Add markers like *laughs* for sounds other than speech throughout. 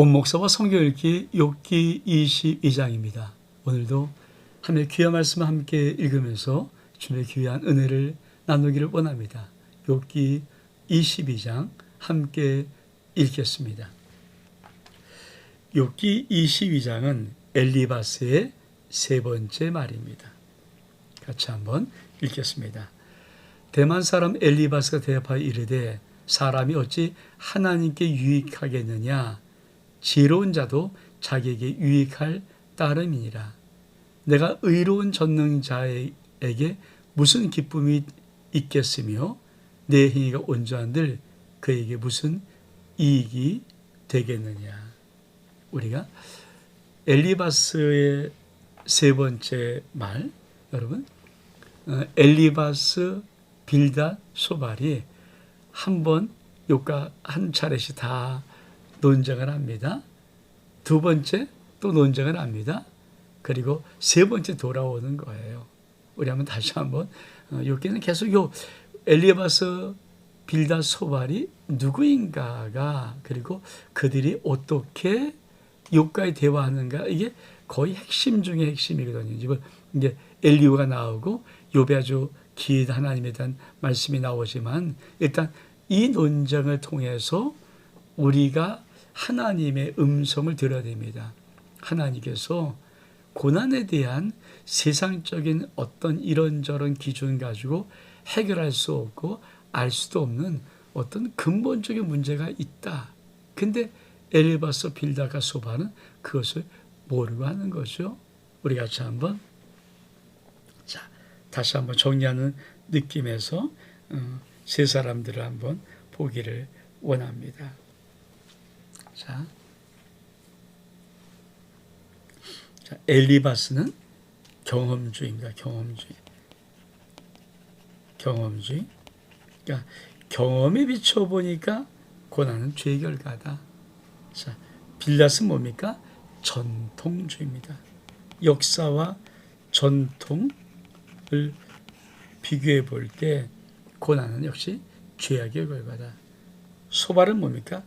온 목사와 성경 읽기 욥기 22장입니다. 오늘도 하나님의 귀한 말씀을 함께 읽으면서 주님의 귀한 은혜를 나누기를 원합니다. 욥기 22장 함께 읽겠습니다. 욥기 22장은 엘리바스의 세 번째 말입니다. 같이 한번 읽겠습니다. 대만 사람 엘리바스가 대답하여 이르되 사람이 어찌 하나님께 유익하겠느냐 지혜로운 자도 자기에게 유익할 따름이니라. 내가 의로운 전능자에게 무슨 기쁨이 있겠으며 내 행위가 온전한들 그에게 무슨 이익이 되겠느냐. 우리가 엘리바스의 세 번째 말 여러분 어, 엘리바스 빌다 소발이 한 번 요가 한 차례씩 다 논쟁을 합니다. 두 번째 또 논쟁을 합니다. 그리고 세 번째 돌아오는 거예요. 우리 한번 다시 한번 어, 여기는 계속 요 엘리바스 빌다 소발이 누구인가가 그리고 그들이 어떻게 욕과의 대화하는가 이게 거의 핵심 중의 핵심이거든요. 지금 이제 엘리오가 나오고 욥의 아주 긴 하나님에 대한 말씀이 나오지만 일단 이 논쟁을 통해서 우리가 하나님의 음성을 들어야 됩니다. 하나님께서 고난에 대한 세상적인 어떤 이런저런 기준 가지고 해결할 수 없고 알 수도 없는 어떤 근본적인 문제가 있다. 근데 엘리바스 빌다가 소바는 그것을 모르고 하는 거죠. 우리 같이 한번 자 다시 한번 정리하는 느낌에서 어, 세 사람들을 한번 보기를 원합니다. 자, 자 엘리바스는 경험주의입니다. 경험주의. 경험주의. 그러니까 경험에 비춰 보니까 고난은 죄의 결과다. 자, 빌라스는 뭡니까? 전통주의입니다. 역사와 전통을 비교해 볼 때 고난은 역시 죄악의 결과다. 소발은 뭡니까?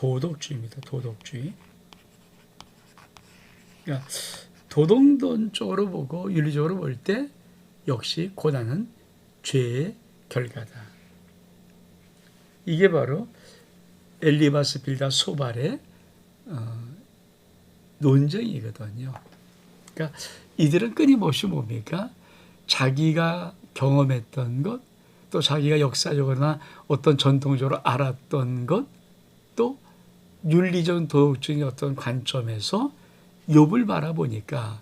도덕주의입니다. 도덕주의. 그러니까 도덕론 쪽으로 보고 윤리적으로 볼 때 역시 고난은 죄의 결과다. 이게 바로 엘리바스 빌다 소발의 어, 논쟁이거든요. 그러니까 이들은 끊임없이 뭡니까? 자기가 경험했던 것, 또 자기가 역사적으로나 어떤 전통적으로 알았던 것, 또 윤리적 도덕적인 어떤 관점에서 욥을 바라보니까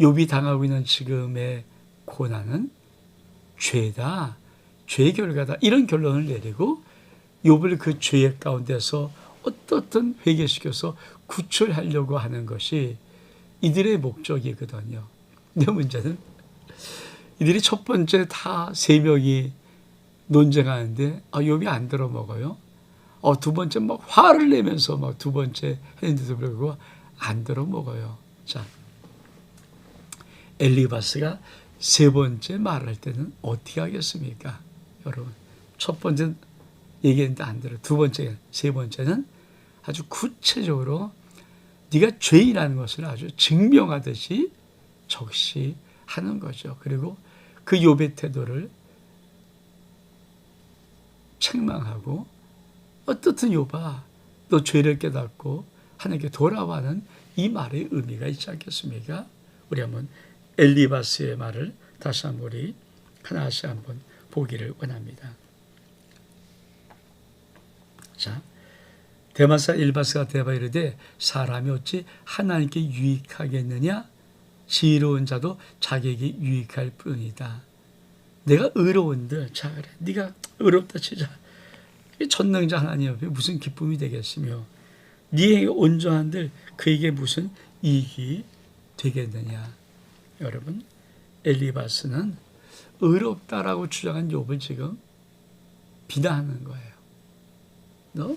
욥이 당하고 있는 지금의 고난은 죄다, 죄의 결과다 이런 결론을 내리고 욥을 그 죄의 가운데서 어떻든 회개시켜서 구출하려고 하는 것이 이들의 목적이거든요. 근데 문제는 이들이 첫 번째 다 세 명이 논쟁하는데 아, 욥이 안 들어 먹어요. 어, 두 번째 막 화를 내면서 막 두 번째 했는데도 불구하고 안 들어 먹어요. 자, 엘리바스가 세 번째 말할 때는 어떻게 하겠습니까? 여러분, 첫 번째 얘기했는데 안 들어. 두 번째, 세 번째는 아주 구체적으로 네가 죄인이라는 것을 아주 증명하듯이 적시하는 거죠. 그리고 그 욥의 태도를 책망하고 어떻든 욥아 너 죄를 깨닫고 하나님께 돌아와는 이 말의 의미가 있지 않겠습니까? 우리 한번 엘리바스의 말을 다시 한번 우리 하나씩 한번 보기를 원합니다. 자, 대만사 일바스가 대바 이르되 사람이 어찌 하나님께 유익하겠느냐? 지혜로운 자도 자기에게 유익할 뿐이다. 내가 의로운들 자 그래 네가 의롭다 치자. 전능자 하나님 앞에 무슨 기쁨이 되겠으며 네의 온전한들 그에게 무슨 이익이 되겠느냐. 여러분 엘리바스는 의롭다라고 주장한 욥을 지금 비난하는 거예요. 너,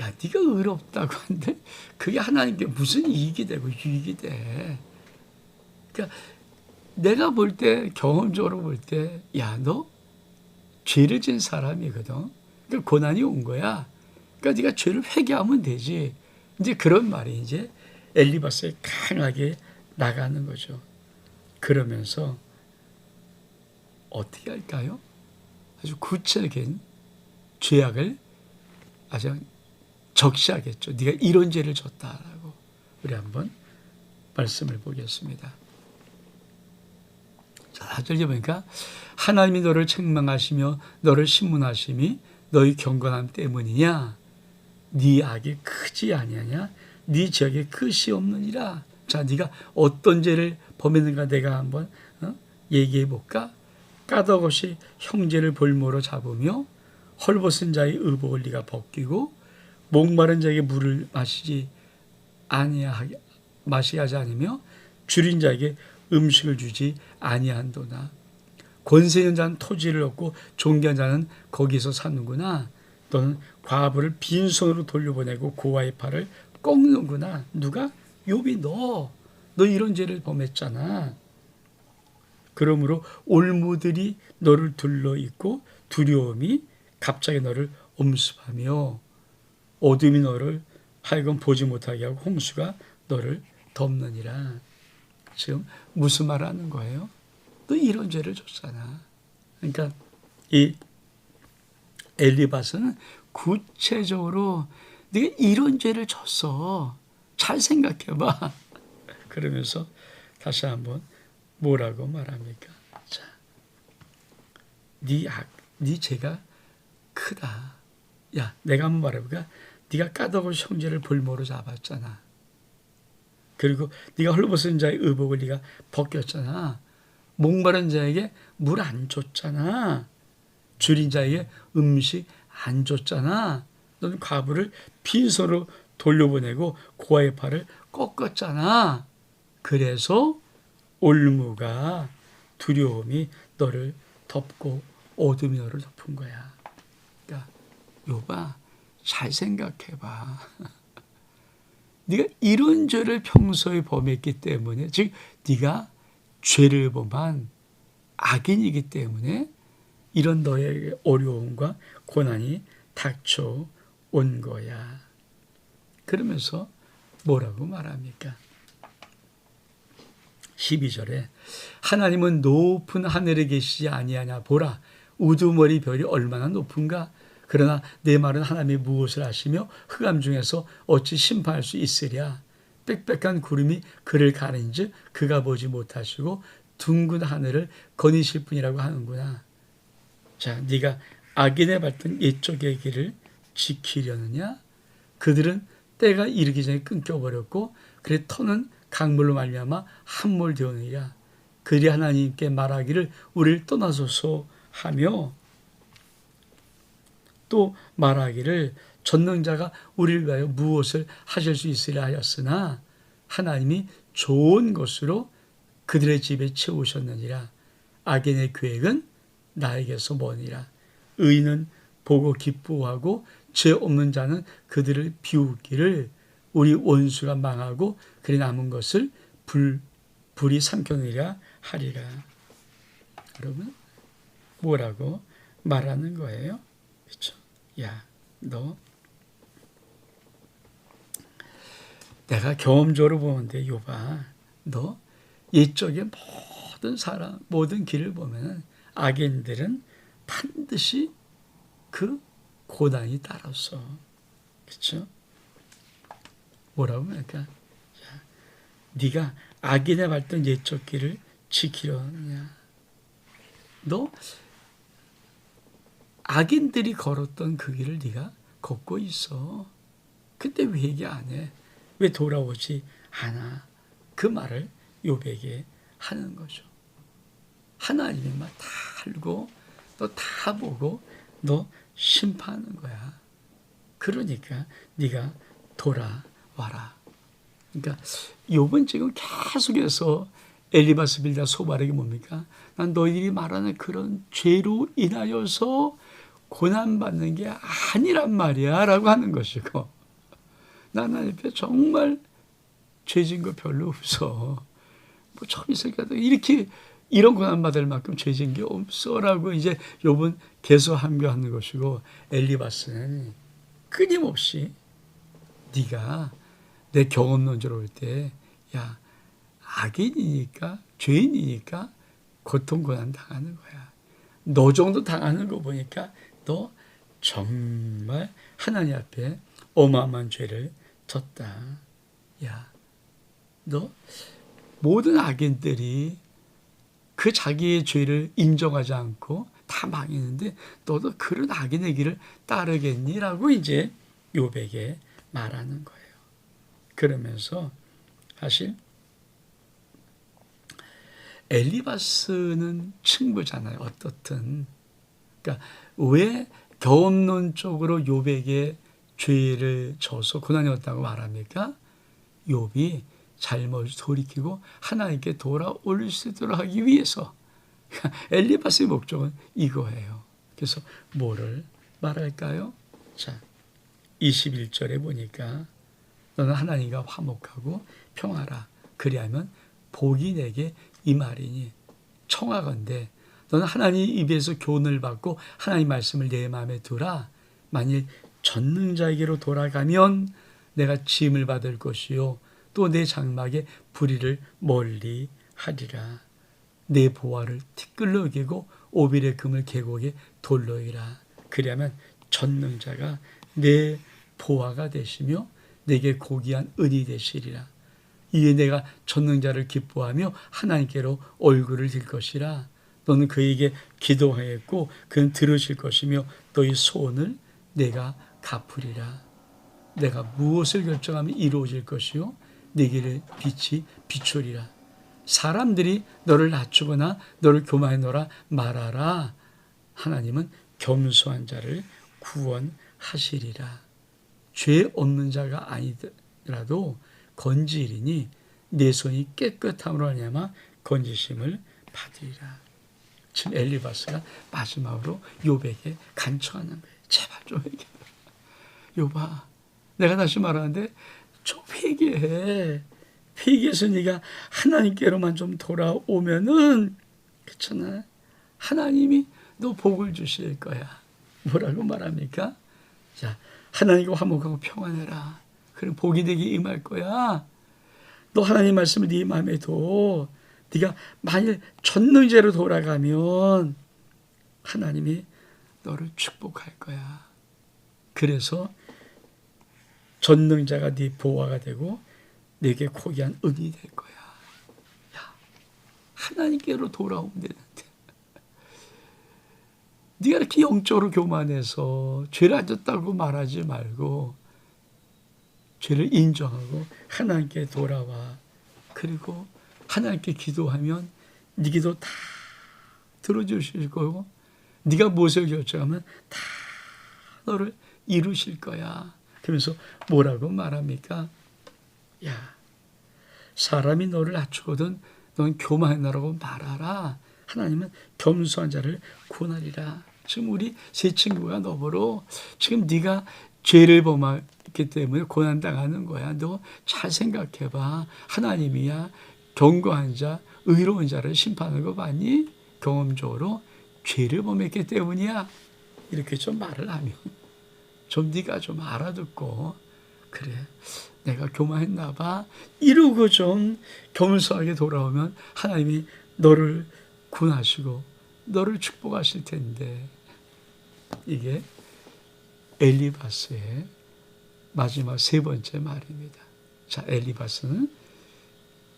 야, 네가 의롭다고 하는데 그게 하나님께 무슨 이익이 되고 유익이 돼? 그러니까 내가 볼 때 경험적으로 볼 때, 야, 너 죄를 진 사람이거든. 그러니까 고난이 온 거야. 그러니까 네가 죄를 회개하면 되지. 이제 그런 말이 이제 엘리바스에 강하게 나가는 거죠. 그러면서 어떻게 할까요? 아주 구체적인 죄악을 아주 적시하겠죠. 네가 이런 죄를 졌다라고 우리 한번 말씀을 보겠습니다. 자, 4절에 보니까 하나님이 너를 책망하시며 너를 신문하심이 너희 경건함 때문이냐? 네 악이 크지 아니하냐? 네 죄악이 끝이 없느니라. 자 네가 어떤 죄를 범했는가 내가 한번 어? 얘기해 볼까? 까덕없이 형제를 볼모로 잡으며 헐벗은 자의 의복을 네가 벗기고 목마른 자에게 물을 마시지 아니하게 마시게 하지 않으며 줄인 자에게 음식을 주지 아니한도나 권세 있는 자는 토지를 얻고 존귀한 자는 거기서 사는구나. 너는 과부를 빈손으로 돌려보내고 고아의 팔을 꺾는구나. 누가? 욥이 너. 너 이런 죄를 범했잖아. 그러므로 올무들이 너를 둘러 있고 두려움이 갑자기 너를 엄습하며 어둠이 너를 하여금 보지 못하게 하고 홍수가 너를 덮느니라. 지금 무슨 말 하는 거예요? 너 이런 죄를 줬잖아. 그러니까 이 엘리바스는 구체적으로 네가 이런 죄를 졌어. 잘 생각해봐. *laughs* 그러면서 다시 한번 뭐라고 말합니까? 자, 네 악, 네 죄가 크다. 야, 내가 한번 말해볼까? 네가 까닭을 형제를 볼모로 잡았잖아. 그리고 네가 헐벗은 자의 의복을 네가 벗겼잖아. 목마른 자에게 물 안 줬잖아. 줄인 자에게 음식 안 줬잖아. 넌 과부를 빈손으로 돌려보내고 고아의 팔을 꺾었잖아. 그래서 올무가 두려움이 너를 덮고 어둠이 너를 덮은 거야. 그러니까 요봐 잘 생각해봐. *laughs* 네가 이런 죄를 평소에 범했기 때문에 즉 네가 죄를 범한 악인이기 때문에 이런 너에게 어려움과 고난이 닥쳐 온 거야. 그러면서 뭐라고 말합니까? 12절에 하나님은 높은 하늘에 계시지 아니하냐 보라 우두머리 별이 얼마나 높은가 그러나 내 말은 하나님이 무엇을 하시며 흑암 중에서 어찌 심판할 수 있으랴? 빽빽한 구름이 그를 가린즉 그가 보지 못하시고 둥근 하늘을 거니실 뿐이라고 하는구나. 자 네가 악인의 밟던 옛적의 길을 지키려느냐? 그들은 때가 이르기 전에 끊겨버렸고 그래 터는 강물로 말미암아 함몰되었느니라. 그리 하나님께 말하기를 우리를 떠나소서 하며 또 말하기를 전능자가 우리를 위하여 무엇을 하실 수 있으려 하였으나 하나님이 좋은 것으로 그들의 집에 채우셨느니라 악인의 계획은 나에게서 머니라 의인은 보고 기뻐하고 죄 없는 자는 그들을 비웃기를 우리 원수가 망하고 그리 남은 것을 불 불이 삼켜내려 하리라. 여러분 뭐라고 말하는 거예요? 그렇죠? 야, 너 내가 경험적으로 보는데 요봐, 너 이쪽에 모든 사람, 모든 길을 보면 악인들은 반드시 그 고난이 따라서, 그렇죠? 뭐라고 그러니까, 야, 네가 악인의 밟던 옛적 길을 지키려느냐? 너 악인들이 걸었던 그 길을 네가 걷고 있어. 근데 왜 얘기 안 해? 왜 돌아오지 않아? 그 말을 요백에 하는 거죠. 하나님이 막다 알고 너 다 보고 너 심판하는 거야. 그러니까 네가 돌아와라. 그러니까 욥은 지금 계속해서 엘리바스 빌다 소발에게 뭡니까? 난 너희들이 말하는 그런 죄로 인하여서 고난받는 게 아니란 말이야 라고 하는 것이고 난 하나님 앞에 정말 죄진 거 별로 없어. 뭐 처음 있으니까 이렇게 이런 고난받을 만큼 죄진 게 없어라고 이제 욥은 계속 함교하는 것이고 엘리바스는 끊임없이 네가 내 경험론적으로 볼 때 야 악인이니까 죄인이니까 고통 고난 당하는 거야. 너 정도 당하는 거 보니까 너 정말 하나님 앞에 어마어마한 죄를 졌다. 야, 너 모든 악인들이 그 자기의 죄를 인정하지 않고 다 망했는데 너도 그런 악인의 길을 따르겠니라고 이제 요백에 말하는 거예요. 그러면서 사실 엘리바스는 친구잖아요. 어떻든. 그러니까 왜 경험론적으로 요백에 죄를 져서 고난이 왔다고 말합니까? 욥이 잘못을 돌이키고 하나님께 돌아올 수 있도록 하기 위해서 *laughs* 엘리바스의 목적은 이거예요. 그래서 뭐를 말할까요? 자, 21절에 보니까 너는 하나님과 화목하고 평하라. 그리하면 복이 내게 이 말이니 청하건대 너는 하나님 입에서 교훈을 받고 하나님 말씀을 내 마음에 두라. 만일 전능자에게로 돌아가면 내가 짐을 받을 것이요 또 내 장막에 불의를 멀리 하리라. 내 보화를 티끌로 여기고 오빌의 금을 계곡에 돌로 이라. 그리하면 전능자가 내 보화가 되시며 내게 고귀한 은이 되시리라. 이에 내가 전능자를 기뻐하며 하나님께로 얼굴을 들 것이라. 너는 그에게 기도하였고 그는 들으실 것이며 너희 소원을 내가 갚으리라. 내가 무엇을 결정하면 이루어질 것이요 내게를 빛이 비추리라. 사람들이 너를 낮추거나 너를 교만해노라 말하라. 하나님은 겸손한 자를 구원하시리라. 죄 없는 자가 아니더라도 건지리니 내 손이 깨끗함으로 하냐마 건지심을 받으리라. 지금 엘리바스가 마지막으로 요백에 간청하는 거예요. 제발 좀 회개해. 요봐. 내가 다시 말하는데 좀 회개해. 회개해서 네가 하나님께로만 좀 돌아오면은 그렇잖아. 하나님이 너 복을 주실 거야. 뭐라고 말합니까? 자, 하나님과 화목하고 평안해라. 그럼 복이 되게 임할 거야. 너 하나님 말씀을 네 마음에 둬. 네가 만일 전능제로 돌아가면 하나님이 너를 축복할 거야. 그래서 전능자가 네 보화가 되고 내게 고귀한 은이 될 거야. 야, 하나님께로 돌아오면 되는데. 네가 이렇게 영적으로 교만해서 죄를 안 졌다고 말하지 말고 죄를 인정하고 하나님께 돌아와. 그리고 하나님께 기도하면 네 기도 다 들어주실 거고 네가 무엇을 결정하면 다 너를 이루실 거야. 그러면서 뭐라고 말합니까? 야, 사람이 너를 낮추거든 넌 교만하라고 말하라. 하나님은 겸손한 자를 구원하리라. 지금 우리 세 친구가 너보러 지금 네가 죄를 범했기 때문에 고난 당하는 거야. 너 잘 생각해봐. 하나님이야 경고한 자, 의로운 자를 심판하는 거 봤니? 경험적으로 죄를 범했기 때문이야. 이렇게 좀 말을 하면 좀 네가 좀 알아듣고 그래 내가 교만했나 봐 이러고 좀 겸손하게 돌아오면 하나님이 너를 구하시고 너를 축복하실 텐데 이게 엘리바스의 마지막 세 번째 말입니다. 자, 엘리바스는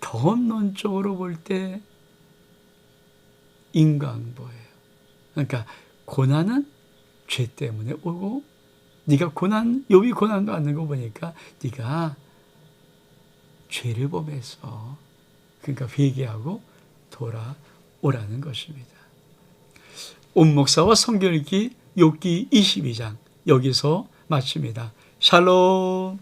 경험론적으로 볼 때 인간보예요. 그러니까 고난은 죄 때문에 오고 네가 고난 욥이 고난 받는 거 보니까 네가 죄를 범해서 그러니까 회개하고 돌아오라는 것입니다. 온 목사와 성경 읽기 욥기 22장 여기서 마칩니다. 샬롬